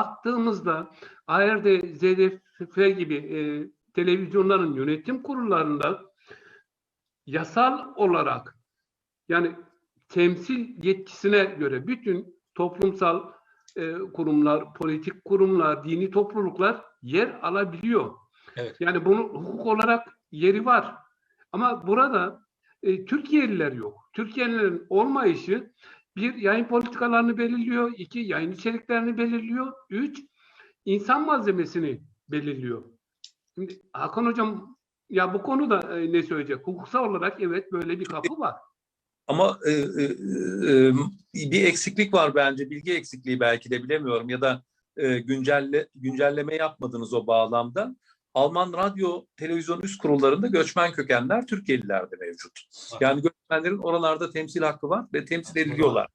baktığımızda ARD, ZDF gibi e, televizyonların yönetim kurullarında yasal olarak yani temsil yetkisine göre bütün toplumsal e, kurumlar, politik kurumlar, dini topluluklar yer alabiliyor. Evet. Yani bunun hukuk olarak yeri var. Ama burada e, Türkiye'liler yok. Türkiye'lilerin olmayışı bir yayın politikalarını belirliyor, iki yayın içeriklerini belirliyor, üç insan malzemesini belirliyor. Şimdi Hakan Hocam ya bu konuda e, ne söyleyecek? Hukuksal olarak evet böyle bir kapı var. Ama e, e, e, bir eksiklik var bence, bilgi eksikliği belki de bilemiyorum ya da e, güncelle güncelleme yapmadınız o bağlamda. Alman radyo, televizyon üst kurullarında göçmen kökenler Türkiye'liler de mevcut. Yani göçmenlerin oralarda temsil hakkı var ve temsil ediliyorlar.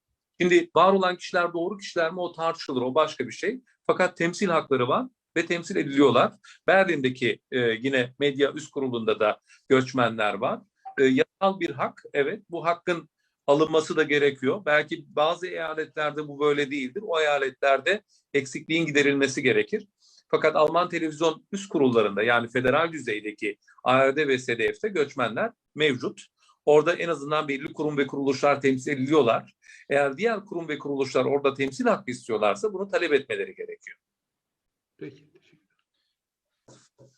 Şimdi var olan kişiler doğru kişiler mi o tartışılır, o başka bir şey. Fakat temsil hakları var ve temsil ediliyorlar. Berlin'deki e, yine medya üst kurulunda da göçmenler var. E, yasal bir hak, evet bu hakkın alınması da gerekiyor. Belki bazı eyaletlerde bu böyle değildir. O eyaletlerde eksikliğin giderilmesi gerekir. Fakat Alman televizyon üst kurullarında yani federal düzeydeki ARD ve SDF'de göçmenler mevcut. Orada en azından belli kurum ve kuruluşlar temsil ediliyorlar. Eğer diğer kurum ve kuruluşlar orada temsil hakkı istiyorlarsa bunu talep etmeleri gerekiyor. Peki.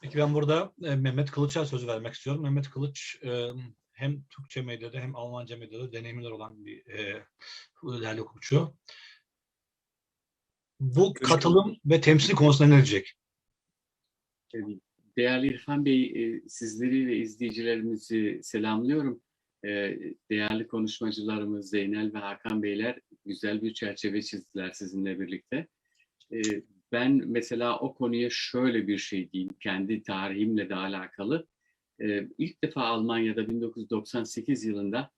Peki ben burada e, Mehmet Kılıç'a söz vermek istiyorum. Mehmet Kılıç e, hem Türkçe medyada hem Almanca medyada deneyimler olan bir e, değerli hukukçu. Bu katılım ve temsil konusunda ne diyecek? Değerli İrfan Bey, e, sizleri ve izleyicilerimizi selamlıyorum. E, Değerli konuşmacılarımız Zeynel ve Hakan Beyler güzel bir çerçeve çizdiler sizinle birlikte. E, Ben mesela o konuya şöyle bir şey diyeyim, kendi tarihimle de alakalı. İlk defa Almanya'da 1998 yılında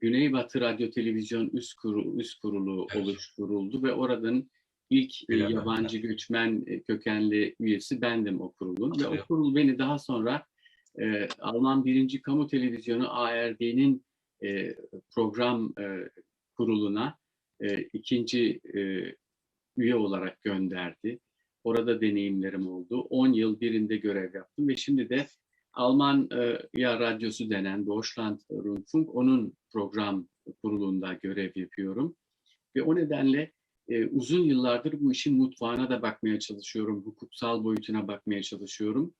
Güneybatı Radyo Televizyon Üst, Kurulu, Üst Kurulu Evet. oluşturuldu ve oradan ilk Bilemem, yabancı göçmen e, kökenli üyesi bendim o kurulun. Ve o kurul beni daha sonra e, Alman Birinci Kamu Televizyonu ARD'nin e, program e, kuruluna e, ikinci e, üye olarak gönderdi. Orada deneyimlerim oldu. 10 yıl birinde görev yaptım ve şimdi de Alman e, ya radyosu denen Deutschland Rundfunk onun program kurulunda görev yapıyorum. Ve o nedenle e, uzun yıllardır bu işin mutfağına da bakmaya çalışıyorum, hukuksal boyutuna bakmaya çalışıyorum.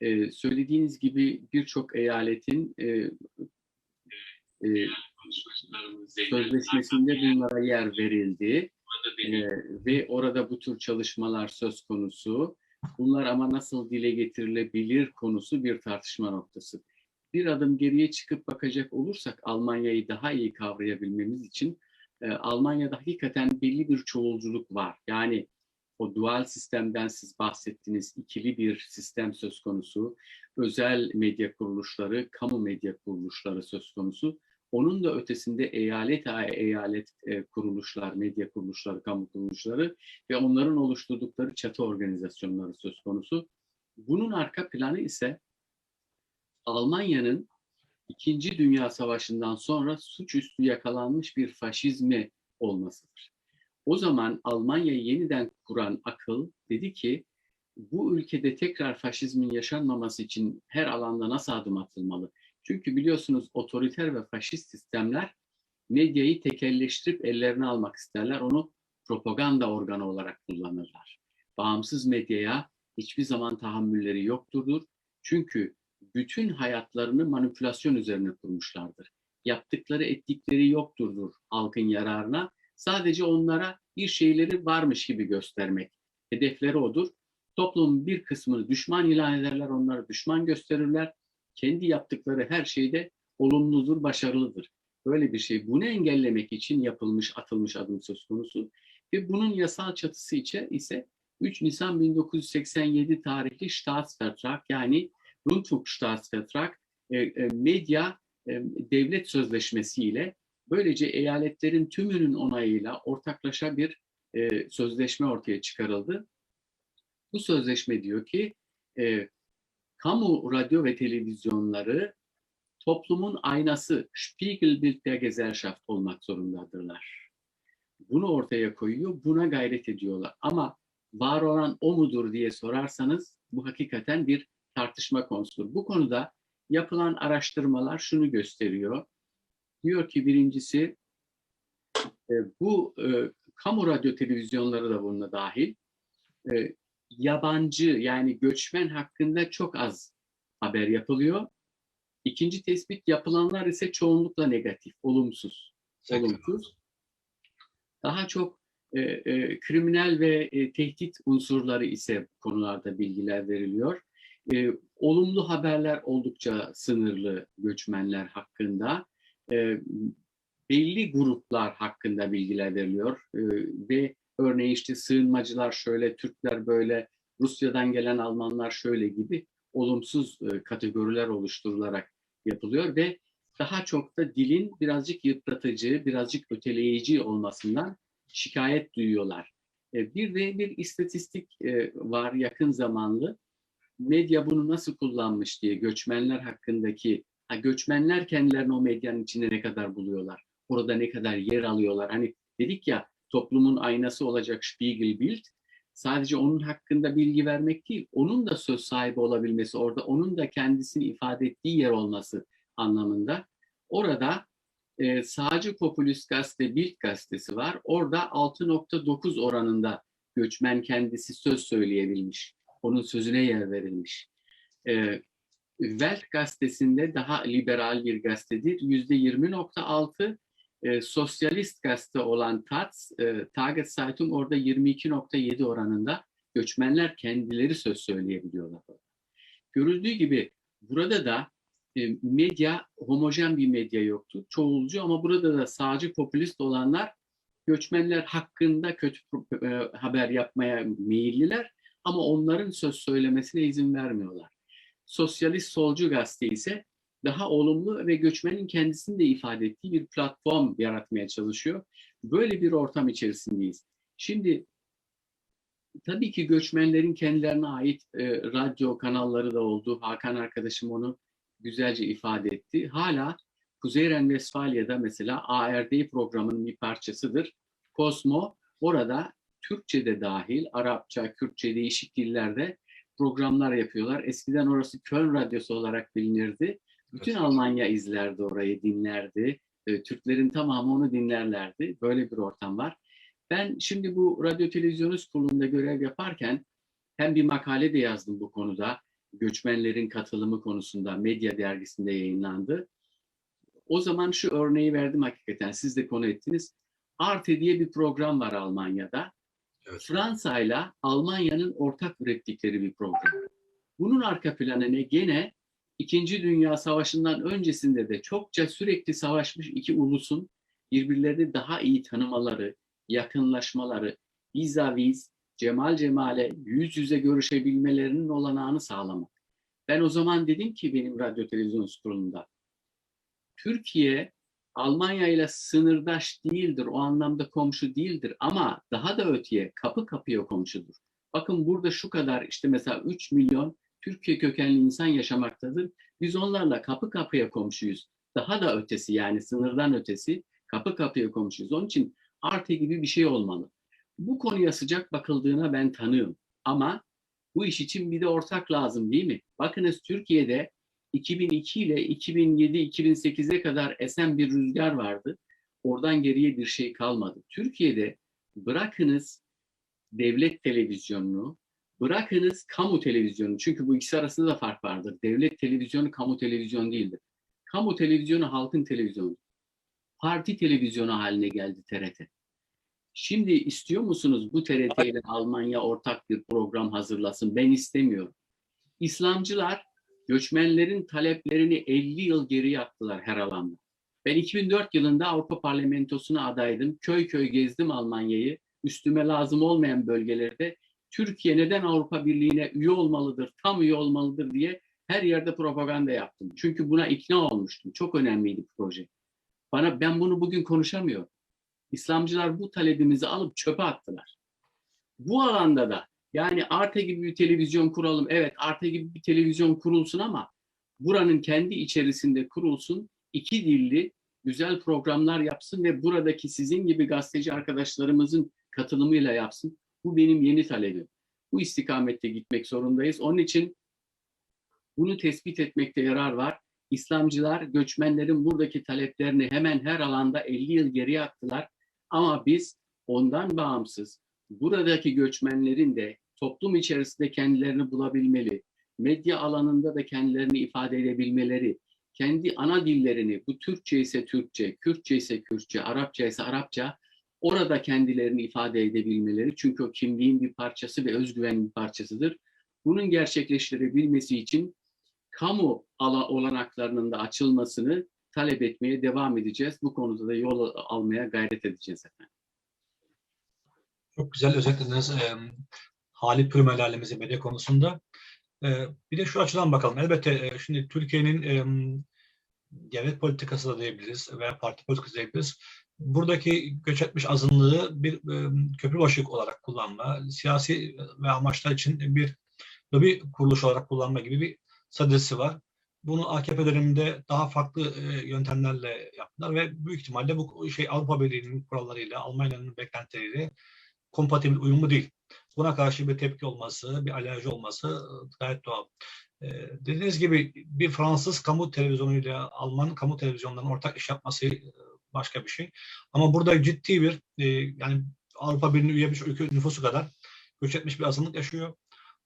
E, söylediğiniz gibi birçok eyaletin e, e, sözleşmesinde bunlara yer verildi E, ve orada bu tür çalışmalar söz konusu. Bunlar ama nasıl dile getirilebilir konusu bir tartışma noktası. Bir adım geriye çıkıp bakacak olursak Almanya'yı daha iyi kavrayabilmemiz için e, Almanya'da hakikaten belli bir çoğulculuk var. Yani o dual sistemden siz bahsettiniz, ikili bir sistem söz konusu. Özel medya kuruluşları, kamu medya kuruluşları söz konusu. Onun da ötesinde eyalet eyalet e, kuruluşlar, medya kuruluşları, kamu kuruluşları ve onların oluşturdukları çatı organizasyonları söz konusu. Bunun arka planı ise Almanya'nın İkinci Dünya Savaşı'ndan sonra suçüstü yakalanmış bir faşizmi olmasıdır. O zaman Almanya'yı yeniden kuran akıl dedi ki bu ülkede tekrar faşizmin yaşanmaması için her alanda nasıl adım atılmalı? Çünkü biliyorsunuz otoriter ve faşist sistemler medyayı tekelleştirip ellerine almak isterler. Onu propaganda organı olarak kullanırlar. Bağımsız medyaya hiçbir zaman tahammülleri yokturdur. Çünkü bütün hayatlarını manipülasyon üzerine kurmuşlardır. Yaptıkları ettikleri yokturdur halkın yararına. Sadece onlara bir şeyleri varmış gibi göstermek. Hedefleri odur. Toplumun bir kısmını düşman ilan ederler, onları düşman gösterirler. Kendi yaptıkları her şeyde olumludur, başarılıdır. Böyle bir şey. Bunu engellemek için yapılmış, atılmış adım söz konusu. Ve bunun yasal çatısı içe ise 3 Nisan 1987 tarihli Staatsvertrag yani Rundfunkstaatsvertrag e, e, medya e, devlet sözleşmesi ile böylece eyaletlerin tümünün onayıyla ortaklaşa bir sözleşme ortaya çıkarıldı. Bu sözleşme diyor ki kamu radyo ve televizyonları toplumun aynası Spiegelbild der Gesellschaft olmak zorundadırlar. bunu ortaya koyuyor, buna gayret ediyorlar. Ama var olan o mudur diye sorarsanız bu hakikaten bir tartışma konusudur. Bu konuda yapılan araştırmalar şunu gösteriyor. Diyor ki birincisi e, bu e, kamu radyo televizyonları da bununla dahil e, yabancı yani göçmen hakkında çok az haber yapılıyor. İkinci tespit yapılanlar ise çoğunlukla negatif, olumsuz. Olumsuz. Daha çok e, e, kriminal ve e, tehdit unsurları ise konularda bilgiler veriliyor. E, olumlu haberler oldukça sınırlı göçmenler hakkında. E, belli gruplar hakkında bilgiler veriliyor e, ve örneğin işte sığınmacılar şöyle, Türkler böyle, Rusya'dan gelen Almanlar şöyle gibi olumsuz e, kategoriler oluşturularak yapılıyor ve daha çok da dilin birazcık yıpratıcı, birazcık öteleyici olmasından şikayet duyuyorlar. E, bir de bir istatistik e, var yakın zamanlı. Medya bunu nasıl kullanmış diye göçmenler hakkındaki, ha, göçmenler kendilerini o medyanın içinde ne kadar buluyorlar, orada ne kadar yer alıyorlar. Hani dedik ya toplumun aynası olacak Spiegelbild, sadece onun hakkında bilgi vermek değil, onun da söz sahibi olabilmesi, orada onun da kendisini ifade ettiği yer olması anlamında. Orada e, sağcı popülist gazete Bild gazetesi var. Orada 6.9 oranında göçmen kendisi söz söyleyebilmiş. Onun sözüne yer verilmiş. E, Welt gazetesinde daha liberal bir gazetedir. %20.6 e, sosyalist gazete olan Taz, e, Tageszeitung orada 22.7 oranında göçmenler kendileri söz söyleyebiliyorlar. Görüldüğü gibi burada da e, medya homojen bir medya yoktu. Çoğulcu ama burada da sağcı popülist olanlar göçmenler hakkında kötü e, haber yapmaya meyilliler ama onların söz söylemesine izin vermiyorlar. Sosyalist solcu gazete ise daha olumlu ve göçmenin kendisini de ifade ettiği bir platform yaratmaya çalışıyor. Böyle bir ortam içerisindeyiz. Şimdi tabii ki göçmenlerin kendilerine ait e, radyo kanalları da oldu. Hakan arkadaşım onu güzelce ifade etti. Hala Kuzey Ren-Vesfalya'da mesela ARD programının bir parçasıdır. Kosmo orada Türkçe dahil, Arapça, Kürtçe değişik dillerde programlar yapıyorlar. Eskiden orası Köln Radyosu olarak bilinirdi. Bütün evet. Almanya izlerdi orayı, dinlerdi. E, Türklerin tamamı onu dinlerlerdi. Böyle bir ortam var. Ben şimdi bu radyo televizyonu kurulunda görev yaparken hem bir makale de yazdım bu konuda. Göçmenlerin katılımı konusunda Medya dergisinde yayınlandı. O zaman şu örneği verdim hakikaten. Siz de konu ettiniz. Arte diye bir program var Almanya'da. Evet. Fransa ile Almanya'nın ortak ürettikleri bir program. Bunun arka planı ne? Gene İkinci Dünya Savaşı'ndan öncesinde de çokça sürekli savaşmış iki ulusun birbirlerini daha iyi tanımaları, yakınlaşmaları, vizaviz, cemal cemale yüz yüze görüşebilmelerinin olanağını sağlamak. Ben o zaman dedim ki benim radyo televizyon kurulunda, Türkiye Almanya ile sınırdaş değildir, o anlamda komşu değildir ama daha da öteye kapı kapıya komşudur. Bakın burada şu kadar işte mesela 3 milyon Türkiye kökenli insan yaşamaktadır. Biz onlarla kapı kapıya komşuyuz. Daha da ötesi yani sınırdan ötesi kapı kapıya komşuyuz. Onun için Arte gibi bir şey olmalı. Bu konuya sıcak bakıldığına ben tanıyorum. Ama bu iş için bir de ortak lazım değil mi? Bakınız Türkiye'de 2002 ile 2007-2008'e kadar esen bir rüzgar vardı. Oradan geriye bir şey kalmadı. Türkiye'de bırakınız devlet televizyonunu, Bırakınız kamu televizyonu. Çünkü bu ikisi arasında da fark vardır. Devlet televizyonu kamu televizyon değildir. Kamu televizyonu halkın televizyonu. Parti televizyonu haline geldi TRT. Şimdi istiyor musunuz bu TRT ile Almanya ortak bir program hazırlasın? Ben istemiyorum. İslamcılar göçmenlerin taleplerini 50 yıl geri attılar her alanda. Ben 2004 yılında Avrupa Parlamentosu'na adaydım. Köy köy gezdim Almanya'yı. Üstüme lazım olmayan bölgelerde Türkiye neden Avrupa Birliği'ne üye olmalıdır, tam üye olmalıdır diye her yerde propaganda yaptım. Çünkü buna ikna olmuştum. Çok önemliydi proje. Bana ben bunu bugün konuşamıyorum. İslamcılar bu talebimizi alıp çöpe attılar. Bu alanda da yani Arte gibi bir televizyon kuralım. Evet Arte gibi bir televizyon kurulsun ama buranın kendi içerisinde kurulsun. iki dilli güzel programlar yapsın ve buradaki sizin gibi gazeteci arkadaşlarımızın katılımıyla yapsın. Bu benim yeni talebim. Bu istikamette gitmek zorundayız. Onun için bunu tespit etmekte yarar var. İslamcılar göçmenlerin buradaki taleplerini hemen her alanda 50 yıl geriye attılar. Ama biz ondan bağımsız buradaki göçmenlerin de toplum içerisinde kendilerini bulabilmeli, medya alanında da kendilerini ifade edebilmeleri, kendi ana dillerini, bu Türkçe ise Türkçe, Kürtçe ise Kürtçe, Arapça ise Arapça, orada kendilerini ifade edebilmeleri. Çünkü o kimliğin bir parçası ve özgüvenin bir parçasıdır. Bunun gerçekleştirebilmesi için kamu ala olanaklarının da açılmasını talep etmeye devam edeceğiz. Bu konuda da yol almaya gayret edeceğiz efendim. Çok güzel özetlediniz e, hali pürüm helalimizi medya konusunda. E, bir de şu açıdan bakalım. Elbette e, şimdi Türkiye'nin e, devlet politikası da diyebiliriz veya parti politikası diyebiliriz. Buradaki göç etmiş azınlığı bir e, köprü başlık olarak kullanma, siyasi ve amaçlar için bir lobi kuruluş olarak kullanma gibi bir sadesi var. Bunu AKP döneminde daha farklı e, yöntemlerle yaptılar ve büyük ihtimalle bu şey Avrupa Birliği'nin kurallarıyla, Almanya'nın beklentileriyle kompatibil, uyumlu değil. Buna karşı bir tepki olması, bir alerji olması e, gayet doğal. E, dediğiniz gibi bir Fransız kamu televizyonuyla Alman kamu televizyonlarının ortak iş yapması e, başka bir şey. Ama burada ciddi bir e, yani Avrupa Birliği'ne üye bir ülke nüfusu kadar göç etmiş bir azınlık yaşıyor.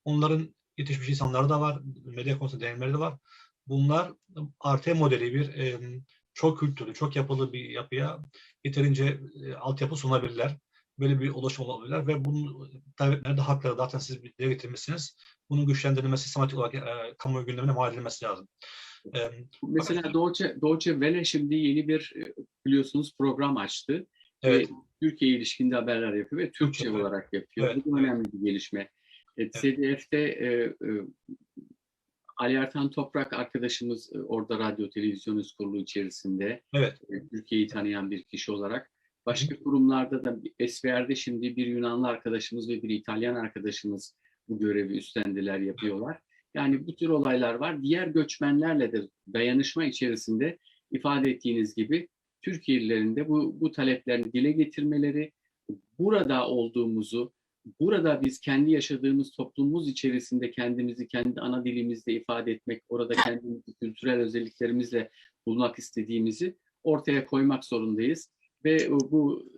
Onların yetişmiş insanları da var, medya konusunda deneyimleri de var. Bunlar RT modeli bir e, çok kültürlü, çok yapılı bir yapıya yeterince e, altyapı sunabilirler. Böyle bir ulaşım olabilirler ve bunun talepleri de hakları zaten siz dile getirmişsiniz. Bunun güçlendirilmesi, sistematik olarak e, kamuoyu gündemine mal edilmesi lazım. E, Mesela Deutsche, Deutsche Welle şimdi yeni bir e, biliyorsunuz program açtı. evet, Ve Türkiye ilişkinde haberler yapıyor ve Türkçe Evet. olarak yapıyor. Evet. Bu önemli bir gelişme. E, SDF'de e, e, Ali Ertan Toprak arkadaşımız e, orada radyo televizyon kurulu içerisinde evet, e, Türkiye'yi tanıyan bir kişi olarak. Başka kurumlarda da SVR'de şimdi bir Yunanlı arkadaşımız ve bir İtalyan arkadaşımız bu görevi üstlendiler, yapıyorlar. Yani bu tür olaylar var. Diğer göçmenlerle de dayanışma içerisinde ifade ettiğiniz gibi Türkiye'lilerin de bu, bu taleplerini dile getirmeleri, burada olduğumuzu, burada biz kendi yaşadığımız toplumumuz içerisinde kendimizi kendi ana dilimizde ifade etmek, orada kendimizi kültürel özelliklerimizle bulmak istediğimizi ortaya koymak zorundayız. Ve bu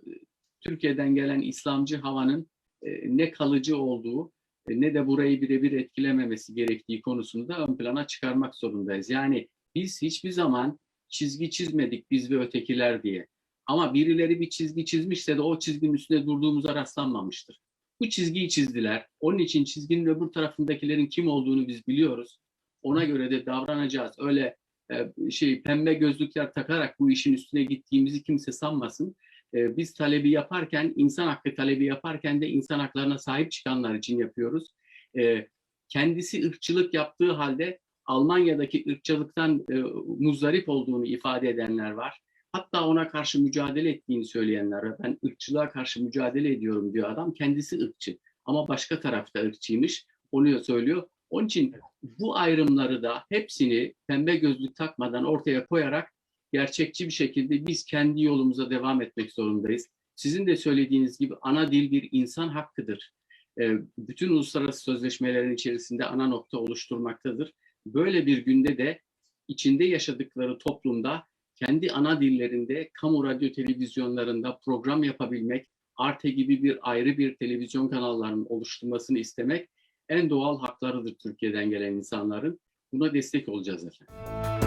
Türkiye'den gelen İslamcı havanın e, ne kalıcı olduğu e, ne de burayı birebir etkilememesi gerektiği konusunu da ön plana çıkarmak zorundayız. Yani biz hiçbir zaman çizgi çizmedik biz ve ötekiler diye. Ama birileri bir çizgi çizmişse de o çizginin üstünde durduğumuza rastlanmamıştır. Bu çizgiyi çizdiler. Onun için çizginin öbür tarafındakilerin kim olduğunu biz biliyoruz. Ona göre de davranacağız. Öyle e, şey pembe gözlükler takarak bu işin üstüne gittiğimizi kimse sanmasın. E, biz talebi yaparken, insan hakkı talebi yaparken de insan haklarına sahip çıkanlar için yapıyoruz. E, kendisi ırkçılık yaptığı halde Almanya'daki ırkçılıktan e, muzdarip olduğunu ifade edenler var. Hatta ona karşı mücadele ettiğini söyleyenler var. Ben ırkçılığa karşı mücadele ediyorum diyor adam. Kendisi ırkçı ama başka tarafta ırkçıymış. Onu söylüyor. Onun için bu ayrımları da hepsini pembe gözlük takmadan ortaya koyarak gerçekçi bir şekilde biz kendi yolumuza devam etmek zorundayız. Sizin de söylediğiniz gibi ana dil bir insan hakkıdır. Ee, bütün uluslararası sözleşmelerin içerisinde ana nokta oluşturmaktadır. Böyle bir günde de içinde yaşadıkları toplumda kendi ana dillerinde kamu radyo televizyonlarında program yapabilmek, Arte gibi bir ayrı bir televizyon kanallarının oluşturmasını istemek en doğal haklarıdır Türkiye'den gelen insanların. Buna destek olacağız efendim.